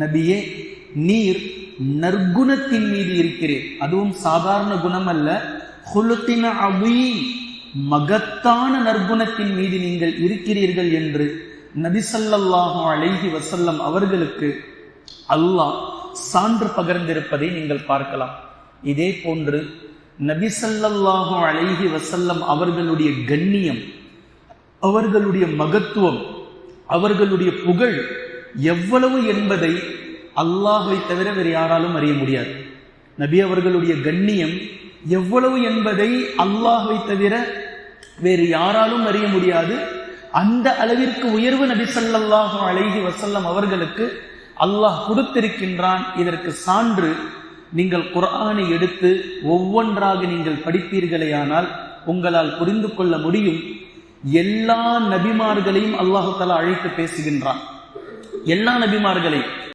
நபியே நீர் நற்குணத்தின் மீது இருக்கிறேன் அதுவும் சாதாரண குணம் அல்ல ஹுலுத்தின அவீம் மகத்தான நற்குணத்தின் மீது நீங்கள் இருக்கிறீர்கள் என்று நபிசல்லாஹு அழகி வசல்லம் அவர்களுக்கு அல்லாஹ் சான்று பகர்ந்திருப்பதை நீங்கள் பார்க்கலாம். இதே போன்று நபிசல்லாஹு அழகி வசல்லம் அவர்களுடைய கண்ணியம் அவர்களுடைய மகத்துவம் அவர்களுடைய புகழ் எவ்வளவு என்பதை அல்லாஹை தவிர வேறு யாராலும் அறிய முடியாது. நபி அவர்களுடைய கண்ணியம் எவ்வளவு என்பதை அல்லாஹை தவிர வேறு யாராலும் அறிய முடியாது. அந்த அளவிற்கு உயர்வு நபி சல்லாஹு அழகி வசல்லம் அவர்களுக்கு அல்லாஹ் கொடுத்திருக்கின்றான். இதற்கு சான்று நீங்கள் குரானை எடுத்து ஒவ்வொன்றாக நீங்கள் படிப்பீர்களேயானால் உங்களால் புரிந்து கொள்ள முடியும். எல்லா நபிமார்களையும் அல்லாஹு தலா அழைத்து பேசுகின்றான். எல்லா நபிமார்களையும்